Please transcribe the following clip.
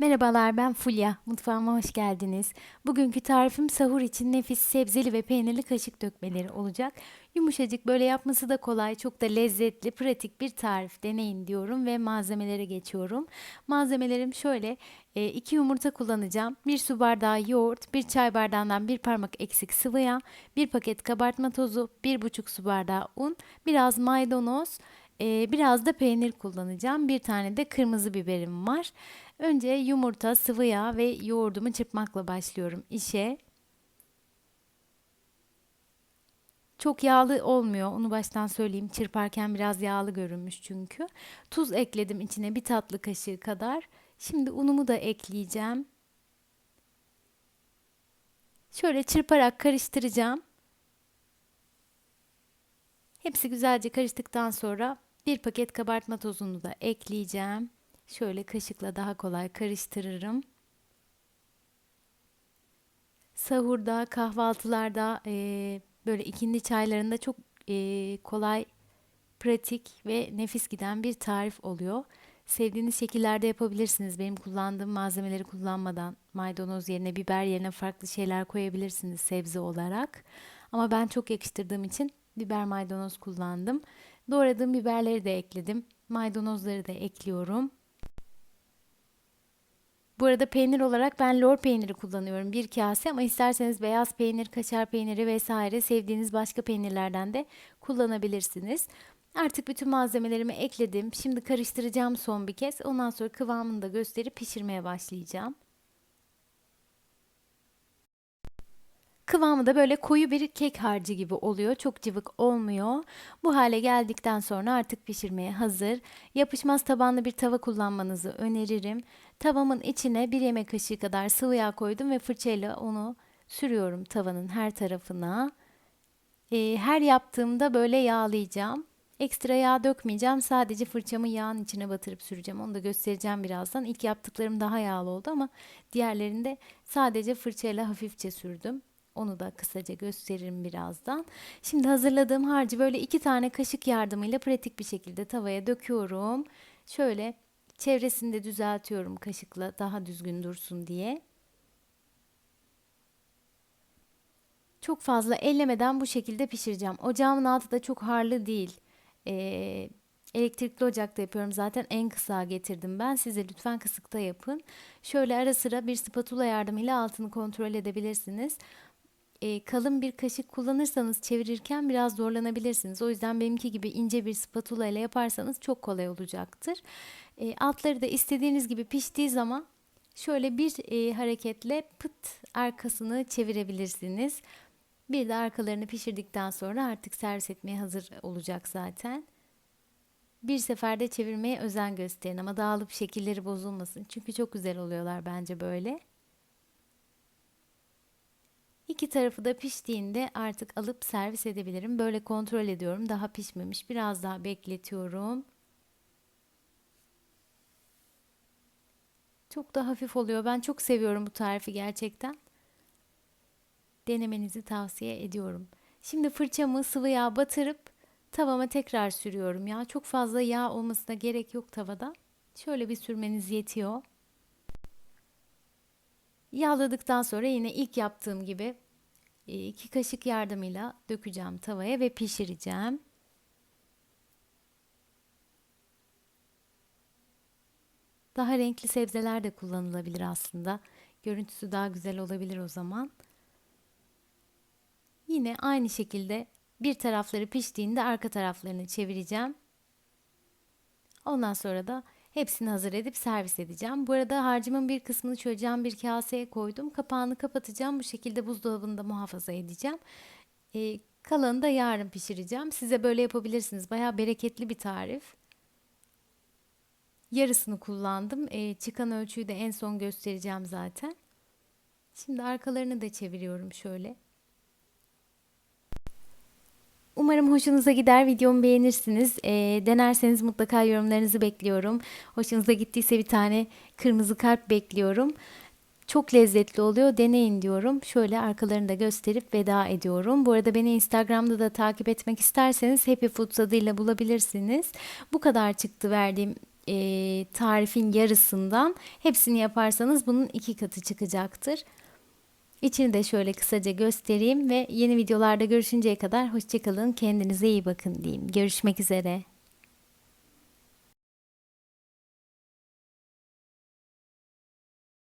Merhabalar ben Fulya. Mutfağıma hoş geldiniz. Bugünkü tarifim sahur için nefis sebzeli ve peynirli kaşık dökmeleri olacak. Yumuşacık böyle yapması da kolay, çok da lezzetli, pratik bir tarif deneyin diyorum ve malzemelere geçiyorum. Malzemelerim şöyle, 2 yumurta kullanacağım, 1 su bardağı yoğurt, 1 çay bardağından 1 parmak eksik sıvı yağ, 1 paket kabartma tozu, 1,5 su bardağı un, biraz maydanoz, ee, biraz da peynir kullanacağım. Bir tane de kırmızı biberim var. Önce yumurta, sıvı yağ ve yoğurdumu çırpmakla başlıyorum işe. Çok yağlı olmuyor. Onu baştan söyleyeyim. Çırparken biraz yağlı görünmüş çünkü. Tuz ekledim içine bir tatlı kaşığı kadar. Şimdi unumu da ekleyeceğim. Şöyle çırparak karıştıracağım. Hepsi güzelce karıştıktan sonra bir paket kabartma tozunu da ekleyeceğim. Şöyle kaşıkla daha kolay karıştırırım. Sahurda, kahvaltılarda, e, böyle ikindi çaylarında çok e, kolay, pratik ve nefis giden bir tarif oluyor. Sevdiğiniz şekillerde yapabilirsiniz. Benim kullandığım malzemeleri kullanmadan maydanoz yerine, biber yerine farklı şeyler koyabilirsiniz sebze olarak. Ama ben çok yakıştırdığım için biber maydanoz kullandım. Doğradığım biberleri de ekledim. Maydanozları da ekliyorum. Bu arada peynir olarak ben lor peyniri kullanıyorum bir kase ama isterseniz beyaz peynir, kaşar peyniri vesaire sevdiğiniz başka peynirlerden de kullanabilirsiniz. Artık bütün malzemelerimi ekledim. Şimdi karıştıracağım son bir kez. Ondan sonra kıvamını da gösterip pişirmeye başlayacağım. Kıvamı da böyle koyu bir kek harcı gibi oluyor. Çok cıvık olmuyor. Bu hale geldikten sonra artık pişirmeye hazır. Yapışmaz tabanlı bir tava kullanmanızı öneririm. Tavamın içine bir yemek kaşığı kadar sıvı yağ koydum ve fırçayla onu sürüyorum tavanın her tarafına. Ee, her yaptığımda böyle yağlayacağım. Ekstra yağ dökmeyeceğim. Sadece fırçamı yağın içine batırıp süreceğim. Onu da göstereceğim birazdan. İlk yaptıklarım daha yağlı oldu ama diğerlerinde sadece fırçayla hafifçe sürdüm. Onu da kısaca gösteririm birazdan. Şimdi hazırladığım harcı böyle iki tane kaşık yardımıyla pratik bir şekilde tavaya döküyorum. Şöyle çevresini de düzeltiyorum kaşıkla daha düzgün dursun diye. Çok fazla ellemeden bu şekilde pişireceğim. Ocağımın altı da çok harlı değil. Ee, elektrikli ocakta yapıyorum zaten en kısa getirdim ben. Size lütfen kısıkta yapın. Şöyle ara sıra bir spatula yardımıyla altını kontrol edebilirsiniz e, kalın bir kaşık kullanırsanız çevirirken biraz zorlanabilirsiniz. O yüzden benimki gibi ince bir spatula ile yaparsanız çok kolay olacaktır. E, altları da istediğiniz gibi piştiği zaman şöyle bir e, hareketle pıt arkasını çevirebilirsiniz. Bir de arkalarını pişirdikten sonra artık servis etmeye hazır olacak zaten. Bir seferde çevirmeye özen gösterin ama dağılıp şekilleri bozulmasın. Çünkü çok güzel oluyorlar bence böyle. İki tarafı da piştiğinde artık alıp servis edebilirim. Böyle kontrol ediyorum. Daha pişmemiş. Biraz daha bekletiyorum. Çok da hafif oluyor. Ben çok seviyorum bu tarifi gerçekten. Denemenizi tavsiye ediyorum. Şimdi fırçamı sıvı yağ batırıp tavama tekrar sürüyorum ya. Çok fazla yağ olmasına gerek yok tavada. Şöyle bir sürmeniz yetiyor. Yağladıktan sonra yine ilk yaptığım gibi e, iki kaşık yardımıyla dökeceğim tavaya ve pişireceğim. Daha renkli sebzeler de kullanılabilir aslında. Görüntüsü daha güzel olabilir o zaman. Yine aynı şekilde bir tarafları piştiğinde arka taraflarını çevireceğim. Ondan sonra da Hepsini hazır edip servis edeceğim. Bu arada harcımın bir kısmını şöyle bir kaseye koydum. Kapağını kapatacağım. Bu şekilde buzdolabında muhafaza edeceğim. Ee, kalanı da yarın pişireceğim. Size böyle yapabilirsiniz. Baya bereketli bir tarif. Yarısını kullandım. Ee, çıkan ölçüyü de en son göstereceğim zaten. Şimdi arkalarını da çeviriyorum şöyle. Umarım hoşunuza gider. Videomu beğenirsiniz. E, denerseniz mutlaka yorumlarınızı bekliyorum. Hoşunuza gittiyse bir tane kırmızı kalp bekliyorum. Çok lezzetli oluyor. Deneyin diyorum. Şöyle arkalarını da gösterip veda ediyorum. Bu arada beni Instagram'da da takip etmek isterseniz Happy Foods adıyla bulabilirsiniz. Bu kadar çıktı verdiğim e, tarifin yarısından hepsini yaparsanız bunun iki katı çıkacaktır. İçini de şöyle kısaca göstereyim ve yeni videolarda görüşünceye kadar hoşçakalın. Kendinize iyi bakın diyeyim. Görüşmek üzere.